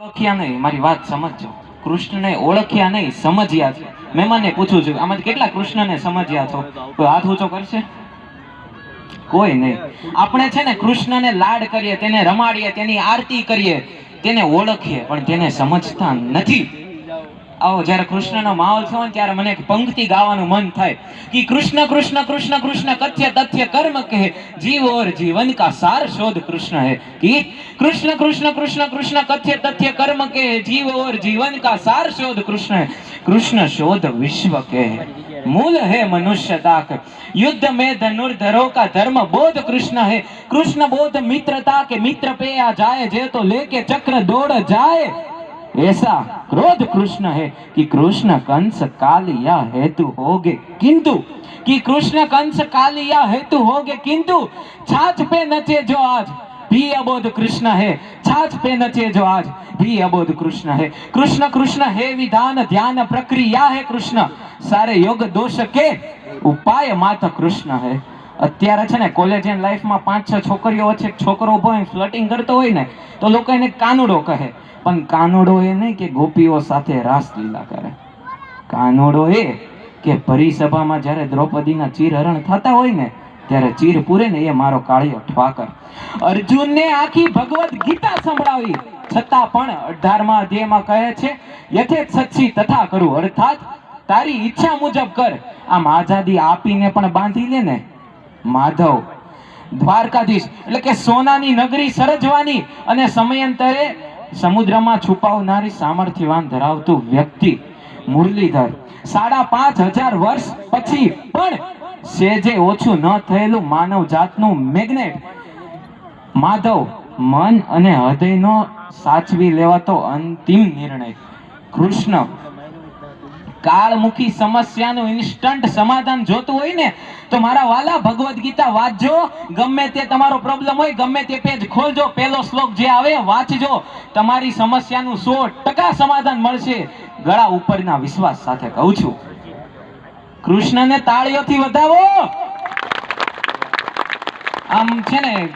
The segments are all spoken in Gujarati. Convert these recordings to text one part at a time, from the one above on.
ઓળખ્યા નહીં, મારી વાત સમજજો. કૃષ્ણને ઓળખ્યા નહીં, સમજ્યા છે. મહેમાનને પૂછું છું આમાંથી કેટલા કૃષ્ણને સમજ્યા છો? કોઈ હાથ ઊંચો કરશે? કોઈ નહીં. આપણે છે ને કૃષ્ણને લાડ કરીએ, તેને રમાડીએ, તેની આરતી કરીએ, તેને ઓળખીએ, પણ તેને સમજતા નથી. આવો જ્યારે કૃષ્ણનો માહોલ થયો ને ત્યારે મને એક પંક્તિ ગાવાનું મન થાય કે કૃષ્ણ કૃષ્ણ કૃષ્ણ કૃષ્ણ કથ્ય તથ્ય કર્મ કહે જીવ ઓર જીવન કા સાર શોધ કૃષ્ણ હે કે કૃષ્ણ કૃષ્ણ કૃષ્ણ કૃષ્ણ કથ્ય તથ્ય કર્મ કહે જીવ ઓર જીવન કા સાર શોધ કૃષ્ણ હે કૃષ્ણ શોધ વિશ્વ કે मूल है मनुष्यता के युद्ध में धनुर्धरों का धर्म बोध कृष्ण है कृष्ण बोध मित्रता के मित्र पे आ जाए जे तो लेके चक्र दौड़ जाए ऐसा क्रोध कृष्ण है कि कृष्ण कंस काल या हेतु होगे। किंतु, कि कृष्ण कंस काल या हेतु हो गए किंतु छाछ पे नचे जो आज, भी अबोध कृष्ण है। छाछ पे नचे जो आज, भी अबोध कृष्ण है। कृष्ण कृष्ण है विधान ध्यान प्रक्रिया है कृष्ण। सारे योग दोष के उपाय माता कृष्ण है। અત્યારે છે ને કોલેજ એન્ડ લાઈફમાં પાંચ છ છોકરીઓ વચ્ચે છોકરો ઊભો હોય ફ્લટિંગ કરતો હોય ને તો લોકો એને કાનુડો કહે. પણ કાનુડો એ નહીં કે ગોપીઓ સાથે રાસલીલા કરે. કાનુડો એ કે પરિસભામાં જ્યારે દ્રૌપદીના ચીરહરણ થતા હોય ને ત્યારે ચીર પૂરે ને એ મારો કાળિયો ઠવાકર. અર્જુનને આખી ભગવદ ગીતા સંભળાવી. છતાં પણ અઢારમા અધ્યાયમાં કહે છે યથેત સચ્છી તથા કરું. અર્થાત તારી ઈચ્છા મુજબ કર. આમ આઝાદી આપીને પણ બાંધી લે ને માધવ. દ્વારકાધીશ, એટલે કે સોનાની નગરી સર્જવાની અને સમયાંતરે સમુદ્રમાં છુપાવનારી સામર્થ્યવાન ધરાવતું વ્યક્તિ મુરલીધર. સાડા પાંચ હજાર વર્ષ પછી પણ સેજે ઓછું ન થયેલું માનવ જાતનું મેગ્નેટ માધવ મન અને હૃદયનો સાચવી લેવાતો અંતિમ નિર્ણય. કૃષ્ણ કાળમુખી સમસ્યાનું ઇન્સ્ટન્ટ સમાધાન જોતું હોય ને, તો મારા વાલા ભગવદ્ ગીતા વાંચજો. ગમે તે તમારો પ્રોબ્લેમ હોય, ગમે તે પેજ ખોલજો. પહેલો શ્લોક જે આવે, વાંચજો. તમારી સમસ્યાનું સો ટકા સમાધાન મળશે. ગળા ઉપરના વિશ્વાસ સાથે કહું છું. કૃષ્ણને તાળીઓથી વધાવો. આમ છે ને,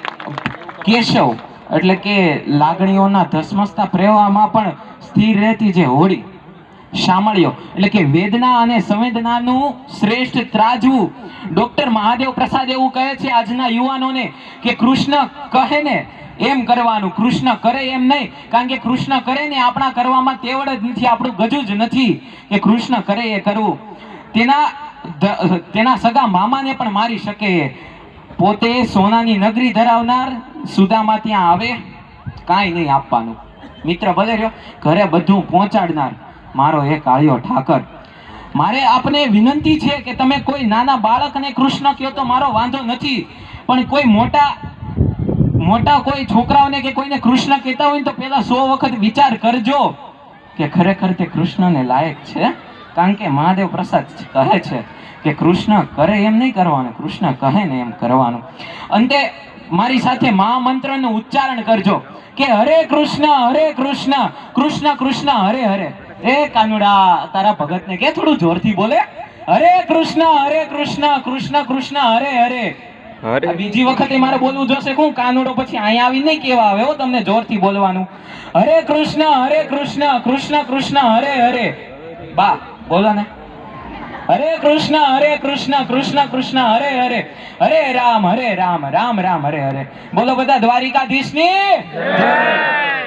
કેશવ, એટલે કે લાગણીઓના ધસમસતા પ્રેવામાં પણ સ્થિર રહેતી જે હોડી શામળિયો એટલે કે વેદના અને સંવેદનાનું શ્રેષ્ઠ ત્રાજવું. ડોક્ટર મહાદેવ પ્રસાદ એવું કહે છે આજના યુવાનોને કે કૃષ્ણ કહે ને એમ કરવાનું. કૃષ્ણ કરે એમ નહીં. કારણ કે કૃષ્ણ કરે ને આપણા કરવામાં તેવડ જ નથી, આપણું ગજું જ નથી કે કૃષ્ણ કરે એ કરવું. તેના તેના સગા મામાને પણ મારી શકે. પોતે સોનાની નગરી ધરાવનાર સુદામા ત્યાં આવે, કાંઈ નહીં આપવાનું. મિત્ર ભલે રહ્યો, ઘરે બધું પહોંચાડનાર. મારો એ કાળિયો ઠાકર. મારે આપને વિનંતી છે કે તમે કોઈ નાના બાળકને કૃષ્ણ કહો તો મારો વાંધો નથી, પણ કોઈ મોટા મોટા કોઈ છોકરાઓને કે કોઈને કૃષ્ણ કહેતા હોય તો પહેલા સો વખત વિચાર કરજો કે ખરેખર તે કૃષ્ણને લાયક છે. કારણ કે મહાદેવ પ્રસાદ કહે છે કે કૃષ્ણ કરે એમ નહીં કરવાનું, કૃષ્ણ કહે ને એમ કરવાનું. અંતે મારી સાથે મહામંત્રનું ઉચ્ચારણ કરજો કે હરે કૃષ્ણ હરે કૃષ્ણ કૃષ્ણ કૃષ્ણ, હરે હરે. એ કાનુડા તારા ભગત ને કે થોડું જોરથી બોલે? હરે કૃષ્ણ હરે કૃષ્ણ કૃષ્ણ કૃષ્ણ હરે હરે બીજી વખતે મારે બોલવું જોશે કોણ? કાનુડો પછી અહીંયા આવી નહીં કેવા આવે હો તમને જોરથી બોલવાનું. હરે કૃષ્ણ હરે કૃષ્ણ કૃષ્ણ કૃષ્ણ હરે હરે બા બોલો ને. હરે કૃષ્ણ હરે કૃષ્ણ કૃષ્ણ કૃષ્ણ હરે હરે હરે રામ હરે રામ રામ રામ હરે હરે બોલો બધા દ્વારિકાધીશની. જય.